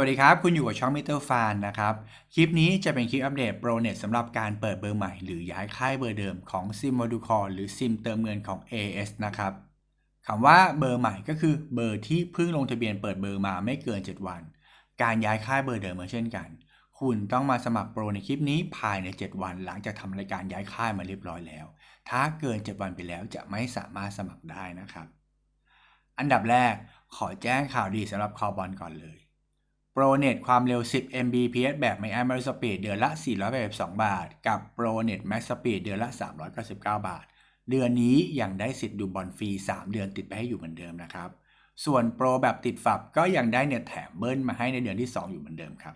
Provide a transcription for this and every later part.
วัสดีครับ คุณอยู่กับช่อง Meter Fan นนะครับ คลิปนี้จะเป็นคลิปอัปเดตโปรเน็ตสำหรับการเปิดเบอร์ใหม่ หรือย้ายค่ายเบอร์เดิมของซิมโมดูคอหรือซิมเติมเงินของ AS นะครับคำว่าเบอร์ใหม่ก็คือเบอร์ที่เพิ่งลงทะเบียนเปิดเบอร์มาไม่เกิน 7 วัน การย้ายค่ายเบอร์เดิมเหมือนเช่นกัน คุณต้องมาสมัครโปรในคลิปนี้ภายใน 7 วัน หลังจากทำรายการย้ายค่ายมาเรียบร้อยแล้ว ถ้าเกิน 7 วันไปแล้วจะไม่สามารถสมัครได้นะครับ อันดับแรกขอแจ้งข่าวดีสำหรับคอบอลก่อนเลย โปรเน็ตความเร็ว 10 Mbps แบบไม่อั้นไม่ลดสปีดเดือนละ 482 บาท กับโปรเน็ตแม็กสปีดเดือนละ 399 บาท เดือนนี้ยังได้สิทธิ์ดูบอลฟรี 3 เดือนติดไปให้อยู่เหมือนเดิมนะครับ ส่วนโปรแบบติดฝับก็ยังได้เน็ตแถมเบิ้ลมาให้ในเดือนที่ 2 อยู่เหมือนเดิมครับ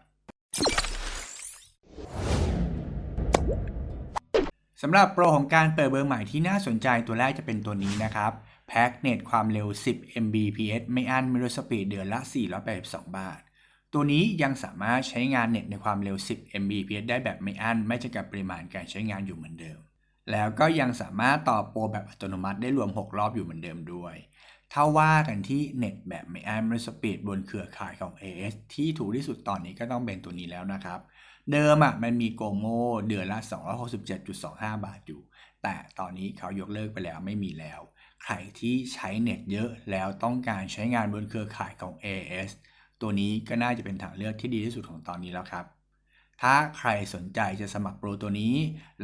สำหรับโปรของการเปิดเบอร์ใหม่ที่น่าสนใจตัวแรกจะเป็นตัวนี้นะครับแพ็กเน็ตความเร็ว 10 Mbps ไม่อั้นม่ลดสปีดเดือนละ 482 บาท ตัวนี้ยังสามารถใช้งานเน็ตในความเร็ว 10 Mbps ได้แบบไม่อั้น ไม่จำกัดปริมาณการใช้งานอยู่เหมือนเดิม แล้วก็ยังสามารถต่อโปรแบบอัตโนมัติได้รวม 6 รอบอยู่เหมือนเดิมด้วย ถ้าว่ากันที่เน็ตแบบไม่อั้นม่ลดสปีดบนเครือข่ายของ AS ที่ถูกที่สุดตอนนี้ก็ต้องเป็นตัวนี้แล้วนะครับ เดิมอะมันมีโกโมเดือนละ 267.25 บาทอยู่ แต่ตอนนี้เขายกเลิกไปแล้วไม่มีแล้ว ใครที่ใช้เน็ตเยอะแล้วต้องการใช้งานบนเครือข่ายของ AS ตัวนี้ก็น่าจะเป็นทางเลือกที่ดีที่สุดของตอนนี้แล้วครับ ถ้าใครสนใจจะสมัครโปรตัวนี้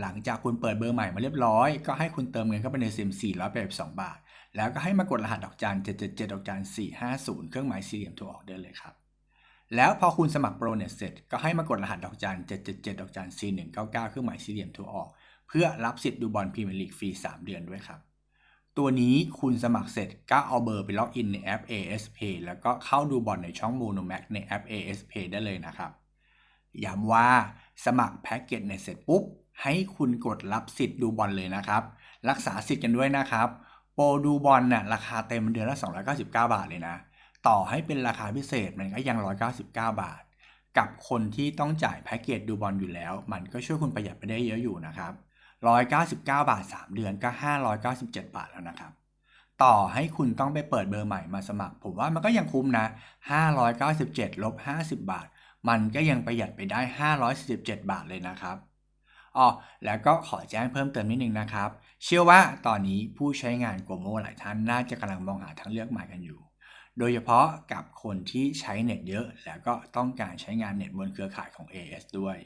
หลังจากคุณเปิดเบอร์ใหม่มาเรียบร้อย ก็ให้คุณเติมเงินเข้าไปในซิม482 บาท แล้วก็ให้มากดรหัสดอกจัน777ดอกจัน450 เครื่องหมายสี่เหลี่ยมโทรออกได้เลยครับ แล้วพอคุณสมัครโปรเน็ตเสร็จ ก็ให้มากดรหัสดอกจัน777ดอกจัน4199 เครื่องหมายสี่เหลี่ยมโทรออก เพื่อรับสิทธิ์ดูบอลพรีเมียร์ลีกฟรี3 เดือนด้วยครับ ตัวนี้คุณสมัครเสร็จก็เอาเบอร์ไปล็อกอินในแอป AS Pay แล้วก็เข้าดูบอลในช่อง Mono Max ในแอป AS Pay ได้เลยนะครับ ย้ำว่าสมัครแพ็กเกจในเสร็จปุ๊บ ให้คุณกดรับสิทธิ์ดูบอลเลยนะครับ รักษาสิทธิ์กันด้วยนะครับ โปรดูบอลน่ะราคาเต็มเดือนละ 299 บาทเลยนะ ต่อให้เป็นราคาพิเศษมันก็ยัง 199 บาท กับคนที่ต้องจ่ายแพ็กเกจดูบอลอยู่แล้ว มันก็ช่วยคุณประหยัดไปได้เยอะอยู่นะครับ 199 บาท 3 เดือนก็ 597 บาทแล้วนะครับ ต่อให้คุณต้องไปเปิดเบอร์ใหม่มาสมัคร ผมว่ามันก็ยังคุ้มนะ 597 ลบ 50 บาท มันก็ยังประหยัดไปได้ 547 บาทเลยนะครับอ๋อแล้วก็ขอแจ้งเพิ่มเติมนิดนึงนะครับ เชื่อว่าตอนนี้ผู้ใช้งานโกโมหลายท่านน่าจะกำลังมองหาทางเลือกใหม่กันอยู่ โดยเฉพาะกับคนที่ใช้เน็ตเยอะ แล้วก็ต้องการใช้งานเน็ตบนเครือข่ายของ AS ด้วย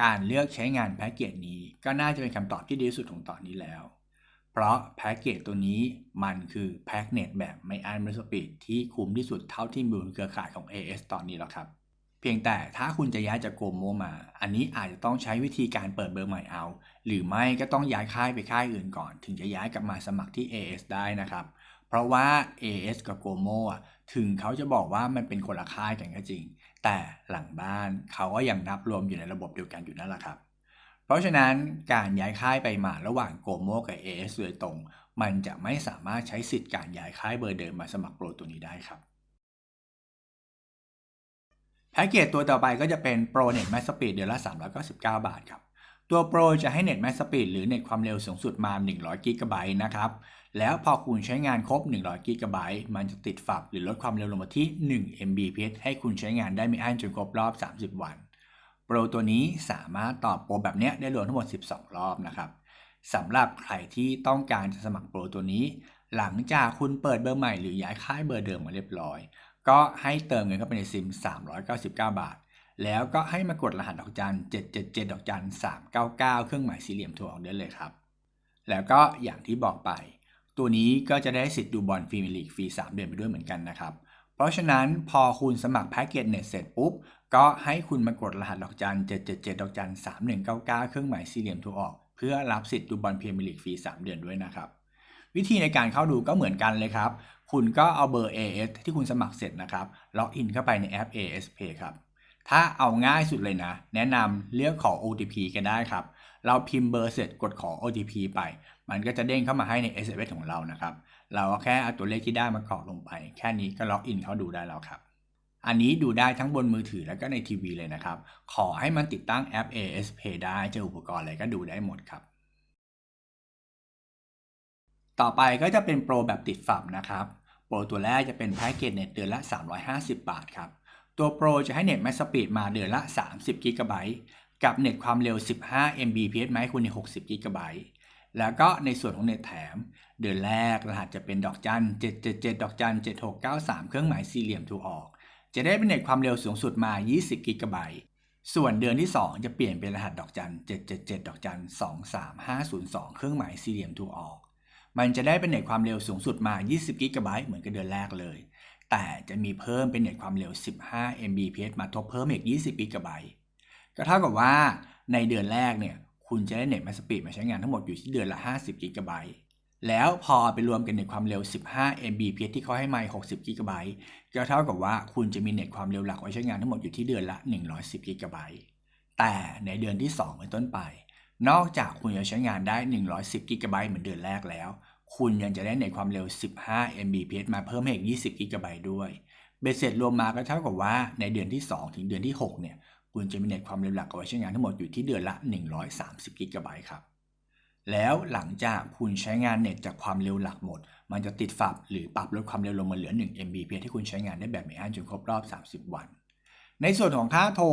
การเลือกใช้งานแพ็กเกจนี้ก็น่าจะเป็นคำตอบที่ดีที่สุดของตอนนี้แล้ว เพราะแพ็กเกจตัวนี้มันคือแพ็กเน็ตแบบไม่อันไม่สปีดที่คุ้มที่สุดเท่าที่มีบนเครือข่ายของ AS ตอนนี้แล้วครับ เพียงแต่ถ้าคุณจะย้ายจากโกโมมา อันนี้อาจจะต้องใช้วิธีการเปิดเบอร์ใหม่เอา หรือไม่ก็ต้องย้ายค่ายไปค่ายอื่นก่อน ถึงจะย้ายกลับมาสมัครที่ AS ได้นะครับเพราะว่า AS กับโกโมถึงเขาจะบอกว่ามันเป็นคนละค่ายกันก็จริง แต่หลังบ้านเขาก็ยังนับรวมอยู่ในระบบเดียวกันอยู่นั่นแหละครับ เพราะฉะนั้นการย้ายค่ายไปมาระหว่างโกโมกับ AS โดยตรง มันจะไม่สามารถใช้สิทธิ์การย้ายค่ายเบอร์เดิมมาสมัครโปรตัวนี้ได้ครับแพ็กเกจตัวต่อไปก็จะเป็น Pro Net Max Speed เดือนละ 399 บาทครับ ตัว Pro จะให้ Net Max Speed หรือ Net ความเร็วสูงสุดมา 100 g b นะครับ แล้วพอคุณใช้งานครบ 100 g b มันจะติดฝับหรือลดความเร็วลงมาที่ 1 Mbps ให้คุณใช้งานได้ไม่อั้นจนครบรอบ 30 วันโปรตัวนี้สามารถตอบโปรแบบนี้ได้รวมทั้งหมด 12 รอบนะครับสำหรับใครที่ต้องการจะสมัครโปรตัวนี้ หลังจากคุณเปิดเบอร์ใหม่หรือย้ายค่ายเบอร์เดิมมาเรียบร้อย ก็ให้เติมเงินเข้าไปในซิม 399 บาท แล้วก็ให้มากดรหัสดอกจัน 777 ดอกจัน 399 เครื่องหมายสี่เหลี่ยมโทรออกได้เลยครับ แล้วก็อย่างที่บอกไป ตัวนี้ก็จะได้สิทธิ์ดูบอลฟรีเมียร์ลีกฟรี3 เดือนไปด้วยเหมือนกันนะครับ เพราะฉะนั้นพอคุณสมัครแพ็กเกจเน็ตเสร็จปุ๊บ ก็ให้คุณมากดรหัสดอกจัน 777 ดอกจัน 3199 เครื่องหมายสี่เหลี่ยมโทรออก เพื่อรับสิทธิ์ดูบอลพรีเมียร์ลีกฟรี3 เดือนด้วยนะครับ วิธีในการเข้าดูก็เหมือนกันเลยครับ คุณก็เอาเบอร์ AS ที่คุณสมัครเสร็จนะครับล็อกอินเข้าไปในแอป AS Pay ครับถ้าเอาง่ายสุดเลยนะ แนะนำเลือกขอ OTP กันได้ครับ เราพิมพ์เบอร์เสร็จกดขอ OTP ไป มันก็จะเด้งเข้ามาให้ใน SMS ของเรานะครับ เราก็แค่เอาตัวเลขที่ได้มากรอกลงไป แค่นี้ก็ล็อกอินเข้าดูได้แล้วครับ อันนี้ดูได้ทั้งบนมือถือแล้วก็ในทีวีเลยนะครับ ขอให้มันติดตั้งแอป AS Pay ได้เจออุปกรณ์อะไรก็ดูได้หมดครับต่อไปก็จะเป็นโปรแบบติดฝับนะครับ โปรตัวแรกจะเป็นแพ็กเกจเน็ตเดือนละ 350 บาทครับ ตัว Pro จะให้เน็ต Max Speed มาเดือนละ 30 g b กับเน็ตความเร็ว 15 Mbps มาให้คุณใน 60 g b แล้วก็ในส่วนของเน็ตแถม เดือนแรกรหัสจะเป็นดอกจัน 777 ดอกจัน 7693 เครื่องหมายสี่เหลี่ยมถูกออก จะได้เป็นเน็ตความเร็วสูงสุดมา 20 g b ส่วนเดือนที่ 2 จะเปลี่ยนเป็นรหัสดอกจัน 777 ดอกจัน 23502 เครื่องหมายสี่เหลี่ยมถูกออก มันจะได้เป็นเน็ตความเร็วสูงสุดมา 20 g b เหมือนกับเดือนแรกเลย แต่จะมีเพิ่มเป็นเน็ตความเร็ว 15 Mbps มาทบเพิ่มอีก 20 g b ก็เท่ากับว่าในเดือนแรกเนี่ย คุณจะได้เน็ตมาสปีดมาใช้งานทั้งหมดอยู่ที่เดือนละ 50 g b แล้วพอไปรวมกันเน็ตความเร็ว 15 Mbps ที่เขาให้มา60 g b ก็เท่ากับว่าคุณจะมีเน็ตความเร็วหลักไว้ใช้งานทั้งหมดอยู่ที่เดือนละ 110 g b แต่ในเดือนที่ 2 เป็นต้นไป นอกจากคุณจะใช้งานได้ 110 g b เหมือนเดือนแรกแล้ว คุณยังจะได้เน็ตความเร็ว 15 Mbps มาเพิ่มให้อีก 20 g b ด้วย เบสเสร็จรวมมาก็เท่ากับว่าในเดือนที่ 2 ถึงเดือนที่ 6 เนี่ย คุณจะมีเน็ตความเร็วหลักเอาไว้ใช้งานทั้งหมดอยู่ที่เดือนละ 130 g b ครับ แล้วหลังจากคุณใช้งานเน็ตจากความเร็วหลักหมด มันจะติดฝับหรือปรับลดความเร็วลงมาเหลือ 1 Mbps ที่คุณใช้งานได้แบบไม่อั้นจนครบรอบ 30 วัน ในส่วนของค่าโทร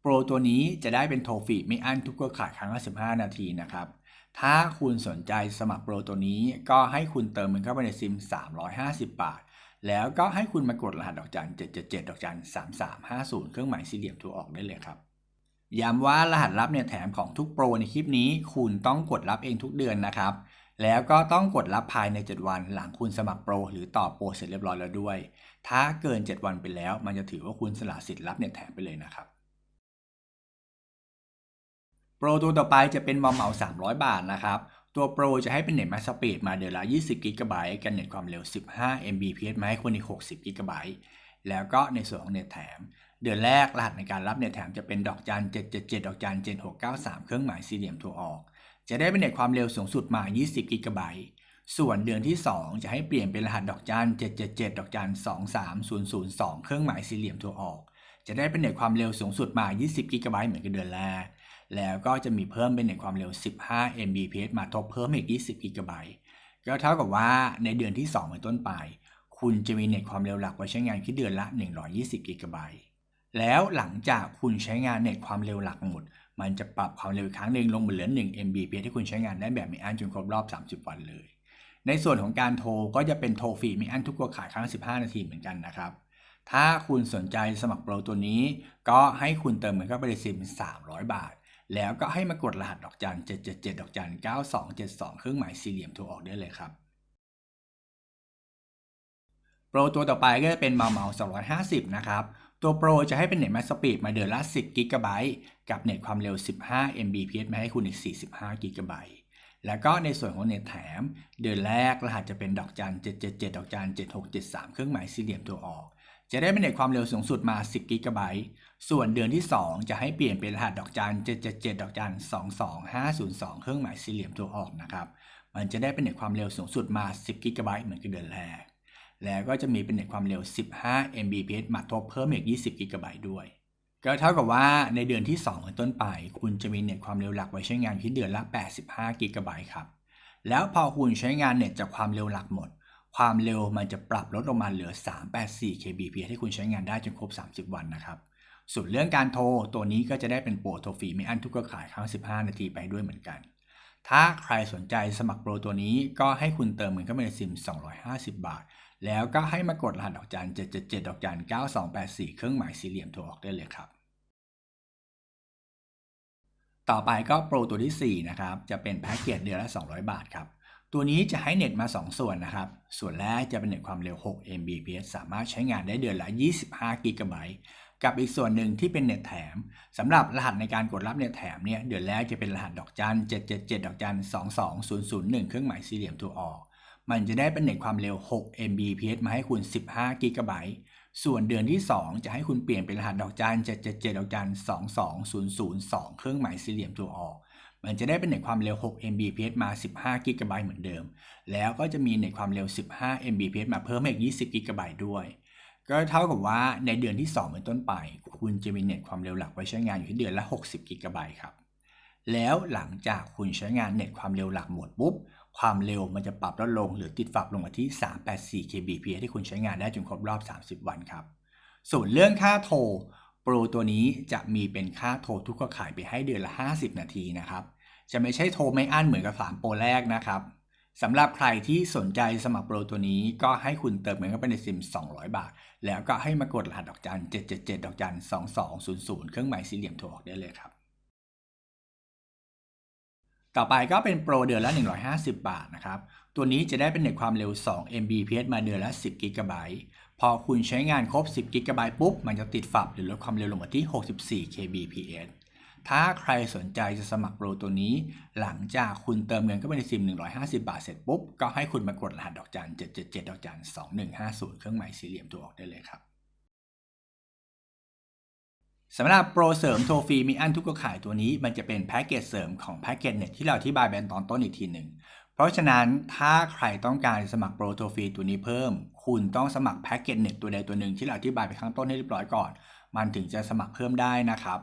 โปรตัวนี้จะได้เป็นโทรฟรีไม่อั้นทุกเครือข่ายครั้งละ 15 นาทีนะครับถ้าคุณสนใจสมัครโปรตัวนี้ก็ให้คุณเติมเงินเข้าไปในซิม 350 บาท แล้วก็ให้คุณมากดรหัสดอกจัน 777 ดอกจัน 3350 เครื่องหมายสี่เหลี่ยมโทรออกได้เลยครับ ย้ำว่ารหัสลับเนี่ยแถมของทุกโปรในคลิปนี้ คุณต้องกดรับเองทุกเดือนนะครับ แล้วก็ต้องกดรับภายใน 7 วันหลังคุณสมัครโปร หรือต่อโปรเสร็จเรียบร้อยแล้วด้วย ถ้าเกิน 7 วันไปแล้ว มันจะถือว่าคุณสละสิทธิ์รับเนี่ยแถมไปเลยนะครับโปรตัวต่อไปจะเป็นมอมเหมา 300 บาทนะครับ ตัวโปรจะให้เป็นเน็ตมาสปีดมาเดือนละ 20 g b กันเน็ตความเร็ว 15 Mbps มาให้คุณอีก 60 g b แล้วก็ในส่วนของเน็ตแถม เดือนแรกรหัสในการรับเน็ตแถมจะเป็นดอกจัน 777 ดอกจัน 7693 เครื่องหมายสี่เหลี่ยมโทรออก จะได้เป็นเน็ตความเร็วสูงสุดมา 20 g b ส่วนเดือนที่ 2 จะให้เปลี่ยนเป็นรหัสดอกจัน 777 ดอกจัน 23002 เครื่องหมายสี่เหลี่ยมโทรออก จะได้เป็นเน็ตความเร็วสูงสุดมา 20 g b เหมือนกับเดือนแรก แล้วก็จะมีเพิ่มเป็นเน็ตความเร็ว 15 Mbps มาทบเพิ่มอีก 20 g b ก็เท่ากับว่าในเดือนที่ 2 เป็นต้นไป คุณจะมีเน็ตความเร็วหลักไว้ใช้งานที่เดือนละ 120 g b แล้วหลังจากคุณใช้งานเน็ตความเร็วหลักหมด มันจะปรับความเร็วอีกครั้งหนึ่งลงมาเหลือ 1 Mbps ที่คุณใช้งานได้แบบไม่อั้นจนครบรอบ 30 วันเลย ในส่วนของการโทรก็จะเป็นโทรฟรีไม่อั้นทุกเครือข่ายครั้ง 15 นาทีเหมือนกันนะครับถ้าคุณสนใจสมัครโปรตัวนี้ ก็ให้คุณเติมเงินเข้าไปในซิม300 บาท แล้วก็ให้มากดรหัสดอกจัน 777 ดอกจัน 9272 เครื่องหมายสี่เหลี่ยมโทรออกได้เลยครับ โปรตัวต่อไปก็จะเป็นเมาเมา250 นะครับ ตัวโปรจะให้เป็นเน็ตแมสสปีดมาเดือนละ 10 g b กับเน็ตความเร็ว 15 Mbps มาให้คุณอีก 45 g b แล้วก็ในส่วนของเน็ตแถม เดือนแรกรหัสจะเป็นดอกจัน 777 ดอกจัน 7673 เครื่องหมายสี่เหลี่ยมตัวออก จะได้เป็นเน็ตความเร็วสูงสุดมา 10 g b ส่วนเดือนที่ 2 จะให้เปลี่ยนเป็นรหัสดอกจัน777 ดอกจัน22502 เครื่องหมายสี่เหลี่ยมตัวออกนะครับ มันจะได้เป็นเน็ตความเร็วสูงสุดมา 10 g b เหมือนกับเดือนแรก แล้วก็จะมีเป็นเน็ตความเร็ว 15 Mbps มาทบเพิ่มอีก 20 g b ด้วย ก็เท่ากับว่าในเดือนที่2เป็นต้นไป คุณจะมีเน็ตความเร็วหลักไว้ใช้งานที่เดือนละ85 g b ครับ แล้วพอคุณใช้งานเน็ตจากความเร็วหลักหมด ความเร็วมันจะปรับลดลงมาเหลือ 384 kbps ให้คุณใช้งานได้จนครบ 30 วันนะครับ ส่วนเรื่องการโทรตัวนี้ก็จะได้เป็นโปรโทรฟรีไม่อั้นทุกเครือข่ายครั้ง 15 นาทีไปด้วยเหมือนกัน ถ้าใครสนใจสมัครโปรตัวนี้ก็ให้คุณเติมเงินเข้าไปในซิม 250 บาท แล้วก็ให้มากดรหัสดอกจัน 777 ดอกจัน 9284 เครื่องหมายสี่เหลี่ยมโทรออกได้เลยครับต่อไปก็โปรตัวที่ 4 นะครับ จะเป็นแพ็กเกจเดือนละ 200 บาทครับ ตัวนี้จะให้เน็ตมา 2 ส่วนนะครับ ส่วนแรกจะเป็นเน็ตความเร็ว 6 Mbps สามารถใช้งานได้เดือนละ 25 g b กับอีกส่วนหนึ่งที่เป็นเน็ตแถมสำหรับรหัสในการกดรับเน็ตแถมเนี่ยเดือนแรกจะเป็นรหัสดอกจัน 777 ดอกจัน 22001 เครื่องหมายสี่เหลี่ยมตัวออก มันจะได้เป็นเน็ตความเร็ว 6 Mbps มาให้คุณ 15 g b ส่วนเดือนที่ 2 จะให้คุณเปลี่ยนเป็นรหัสดอกจัน 777 ดอกจัน 22002 เครื่องหมายสี่เหลี่ยมตัวออก มันจะได้เป็นเน็ตความเร็ว 6 Mbps มา 15 g b เหมือนเดิม แล้วก็จะมีเน็ตความเร็ว 15 Mbps มาเพิ่มอีก 20 g b ด้วย ก็เท่ากับว่าในเดือนที่ 2 เป็นต้นไป คุณจะมีเน็ตความเร็วหลักไว้ใช้งานอยู่ที่เดือนละ 60 g b ครับแล้วหลังจากคุณใช้งานเน็ตความเร็วหลักหมดปุ๊บ ความเร็วมันจะปรับลดลงหรือติดฝับลงมาที่ 384 kbps ที่คุณใช้งานได้จนครบรอบ 30 วันครับ ส่วนเรื่องค่าโทร โปรตัวนี้จะมีเป็นค่าโทรทุกเครือข่ายไปให้เดือนละ 50 นาทีนะครับ จะไม่ใช่โทรไม่อั้นเหมือนกับ 3 โปรแรกนะครับสำหรับใครที่สนใจสมัครโปรตัวนี้ก็ให้คุณเติมเงินเข้าไปในซิม 200 บาท แล้วก็ให้มากดรหัสดอกจัน 777 ดอกจัน 2200 เครื่องหมายสี่เหลี่ยมโทรออกได้เลยครับ ต่อไปก็เป็นโปรเดือนละ 150 บาทนะครับ ตัวนี้จะได้เป็นเน็ตความเร็ว 2 Mbps มาเดือนละ 10 GB พอคุณใช้งานครบ 10 GB ปุ๊บ มันจะติดฝับหรือลดความเร็วลงมาที่ 64 kbps ถ้าใครสนใจจะสมัครโปรตัวนี้ หลังจากคุณเติมเงินเข้าไปในซิม 150 บาทเสร็จปุ๊บ ก็ให้คุณมากดรหัสดอกจัน 777 ดอกจัน 2150 เครื่องหมายสี่เหลี่ยมตัวออกได้เลยครับสำหรับโปรเสริมโทรฟรีมีอันทุกเครือข่ายตัวนี้ มันจะเป็นแพ็กเกจเสริมของแพ็กเกจเน็ตที่เราอธิบายไปตอนต้นอีกทีหนึ่ง ราะฉะนั้นถ้าใครต้องการสมัครโปรโทรฟีตัวนี้เพิ่ม คุณต้องสมัครแพ็กเกจเน็ตตัวใดตัวหนึ่งที่เราอธิบายไปข้างต้นให้เรียบร้อยก่อน มันถึงจะสมัครเพิ่มได้นะครับ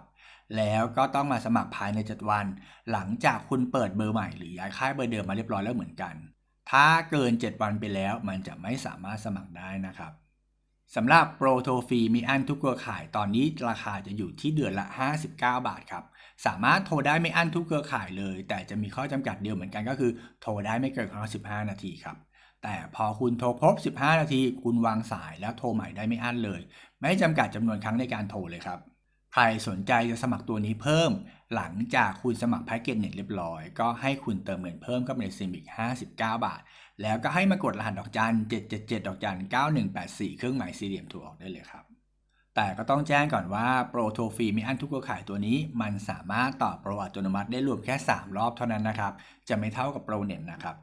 แล้วก็ต้องมาสมัครภายใน 7 วัน หลังจากคุณเปิดเบอร์ใหม่หรือย้ายค่ายเบอร์เดิมมาเรียบร้อยแล้วเหมือนกัน ถ้าเกิน 7 วันไปแล้วมันจะไม่สามารถสมัครได้นะครับ สำหรับโปรโทรฟรีมีอันทุกเครือข่ายตอนนี้ราคาจะอยู่ที่เดือนละ 59 บาทครับ สามารถโทรได้ไม่อั้นทุกเครือข่ายเลย แต่จะมีข้อจำกัดเดียวเหมือนกันก็คือ โทรได้ไม่เกินครั้งละ15 นาทีครับ แต่พอคุณโทรครบ 15 นาที คุณวางสายแล้วโทรใหม่ได้ไม่อั้นเลย ไม่จำกัดจำนวนครั้งในการโทรเลยครับใครสนใจจะสมัครตัวนี้เพิ่ม หลังจากคุณสมัครแพ็กเกจเน็ตเรียบร้อย ก็ให้คุณเติมเงินเพิ่มเข้าไปในซิมอีก 59 บาท แล้วก็ให้มากดรหัสดอกจัน777 ดอกจัน9184 เครื่องหมายสี่เหลี่ยมโทรออกได้เลยครับ แต่ก็ต้องแจ้งก่อนว่าโปรโทรฟรีมีอันทุกเครือข่ายตัวนี้ มันสามารถต่อโปรอัตโนมัติได้รวมแค่ 3 รอบเท่านั้นนะครับ จะไม่เท่ากับโปรเน็ตนะครับ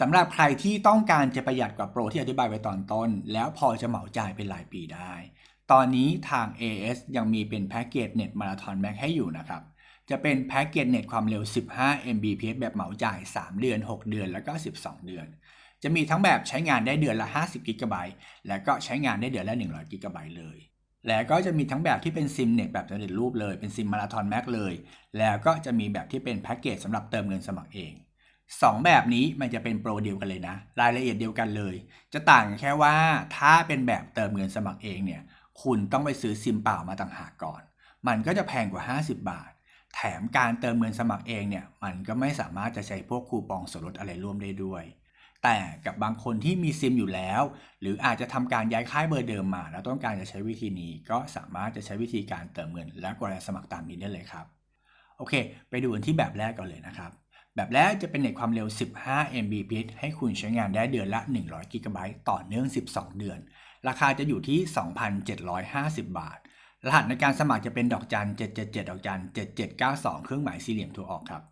สำหรับใครที่ต้องการจะประหยัดกว่าโปรที่อธิบายไว้ตอนต้น แล้วพอจะเหมาจ่ายเป็นรายปีได้ ตอนนี้ทาง AS ยังมีเป็นแพ็กเกจเน็ตมาราธอนแม็กให้อยู่นะครับ จะเป็นแพ็กเกจเน็ตความเร็ว 15 Mbps แบบเหมาจ่าย 3 เดือน 6 เดือน แล้วก็ 12 เดือน จะมีทั้งแบบใช้งานได้เดือนละ 50 g b และก็ใช้งานได้เดือนละ 100 g b เลย แล้วก็จะมีทั้งแบบที่เป็นซิมเน็ตแบบสำเร็จรูปเลย เป็นซิมมาราธอนแม็กเลย แล้วก็จะมีแบบที่เป็นแพ็กเกจสำหรับเติมเงินสมัครเองสองแบบนี้มันจะเป็นโปรเดียวกันเลยนะ รายละเอียดเดียวกันเลย จะต่างแค่ว่าถ้าเป็นแบบเติมเงินสมัครเองเนี่ย คุณต้องไปซื้อซิมเปล่ามาต่างหากก่อน มันก็จะแพงกว่า 50 บาท แถมการเติมเงินสมัครเองเนี่ยมันก็ไม่สามารถจะใช้พวกคูปองส่วนลดอะไรร่วมได้ด้วย แต่กับบางคนที่มีซิมอยู่แล้ว หรืออาจจะทำการย้ายค่ายเบอร์เดิมมา แล้วต้องการจะใช้วิธีนี้ก็สามารถจะใช้วิธีการเติมเงิน และกดสมัครตามนี้ได้เลยครับโอเค ไปดูกันที่แบบแรกก่อนเลยนะครับ แบบแรกจะเป็นเน็ตความเร็ว 15 Mbps ให้คุณใช้งานได้เดือนละ 100 g b ต่อเนื่อง 12 เดือน ราคาจะอยู่ที่ 2,750 บาท รหัสในการสมัครจะเป็นดอกจัน777 ดอกจัน7792 เครื่องหมายสี่เหลี่ยมโทรออกครับ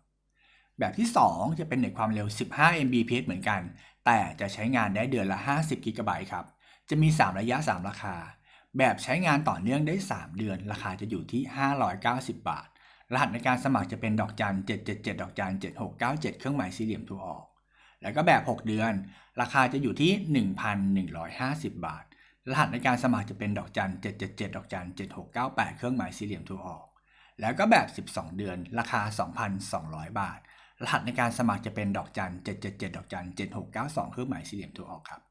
แบบที่ 2 จะเป็นเน็ตความเร็ว 15 Mbps เหมือนกัน แต่จะใช้งานได้เดือนละ 50 g b ครับ จะมี 3 ระยะ 3 ราคา แบบใช้งานต่อเนื่องได้ 3 เดือน ราคาจะอยู่ที่ 590 บาท รหัสในการสมัครจะเป็นดอกจัน777 ดอกจัน7697 เครื่องหมายสี่เหลี่ยมโทรออก แล้วก็แบบ 6 เดือน ราคาจะอยู่ที่ 1,150 บาท รหัสในการสมัครจะเป็นดอกจัน777 ดอกจัน7698 เครื่องหมายสี่เหลี่ยมทรออก แล้วก็แบบ 12 เดือน ราคา 2,200 บาท รหัสในการสมัครจะเป็นดอกจัน777 ดอกจัน7692 เครื่องหมายสี่เหลี่ยมทรออกครับ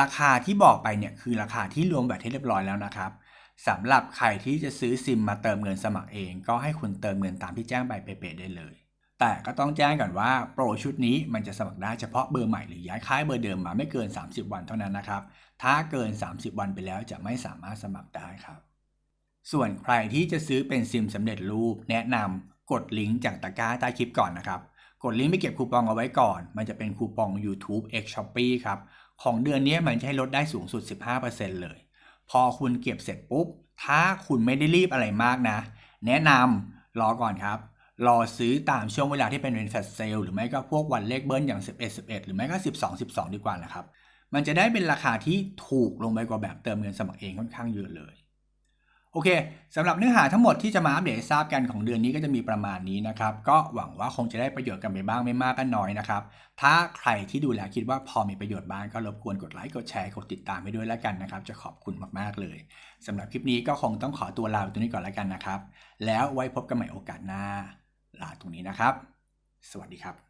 ราคาที่บอกไปเนี่ยคือราคาที่รวมแบบที่เรียบร้อยแล้วนะครับสำหรับใครที่จะซื้อซิมมาเติมเงินสมัครเอง ก็ให้คุณเติมเงินตามที่แจ้งไปเป๊ะๆได้เลย แต่ก็ต้องแจ้งก่อนว่าโปรชุดนี้มันจะสมัครได้เฉพาะเบอร์ใหม่หรือย้ายค่ายเบอร์เดิมมาไม่เกิน 30 วันเท่านั้นนะครับ ถ้าเกิน 30 วันไปแล้วจะไม่สามารถสมัครได้ครับ ส่วนใครที่จะซื้อเป็นซิมสำเร็จรูป แนะนำกดลิงก์จากตะกร้าใต้คลิปก่อนนะครับ กดลิงก์ไปเก็บคูปองเอาไว้ก่อน มันจะเป็นคูปอง YouTube X Shopee ครับ ของเดือนนี้มันจะให้ลดได้สูงสุด 15%เลย พอคุณเก็บเสร็จปุ๊บ ถ้าคุณไม่ได้รีบอะไรมากนะ แนะนำรอก่อนครับ รอซื้อตามช่วงเวลาที่เป็นเป็นแฟลชเซลหรือไม่ก็พวกวันเลขเบิ้ลอย่าง 11 11 หรือไม่ก็ 12 12 ดีกว่านะครับ มันจะได้เป็นราคาที่ถูกลงไปกว่าแบบเติมเงินสมัครเองค่อนข้างเยอะเลย โอเคสำหรับเนื้อหาทั้งหมดที่จะมาอัปเดตทราบกันของเดือนนี้ก็จะมีประมาณนี้นะครับ ก็หวังว่าคงจะได้ประโยชน์กันไปบ้างไม่มากก็น้อยนะครับ ถ้าใครที่ดูแล้วคิดว่าพอมีประโยชน์บ้างก็รบกวนกดไลค์กดแชร์กดติดตามให้ด้วยแล้วกันนะครับ จะขอบคุณมากๆเลยสำหรับคลิปนี้ก็คงต้องขอตัวลาไปตรงนี้ก่อนแล้วกันนะครับ แล้วไว้พบกันใหม่โอกาสหน้า ลาตรงนี้นะครับ สวัสดีครับ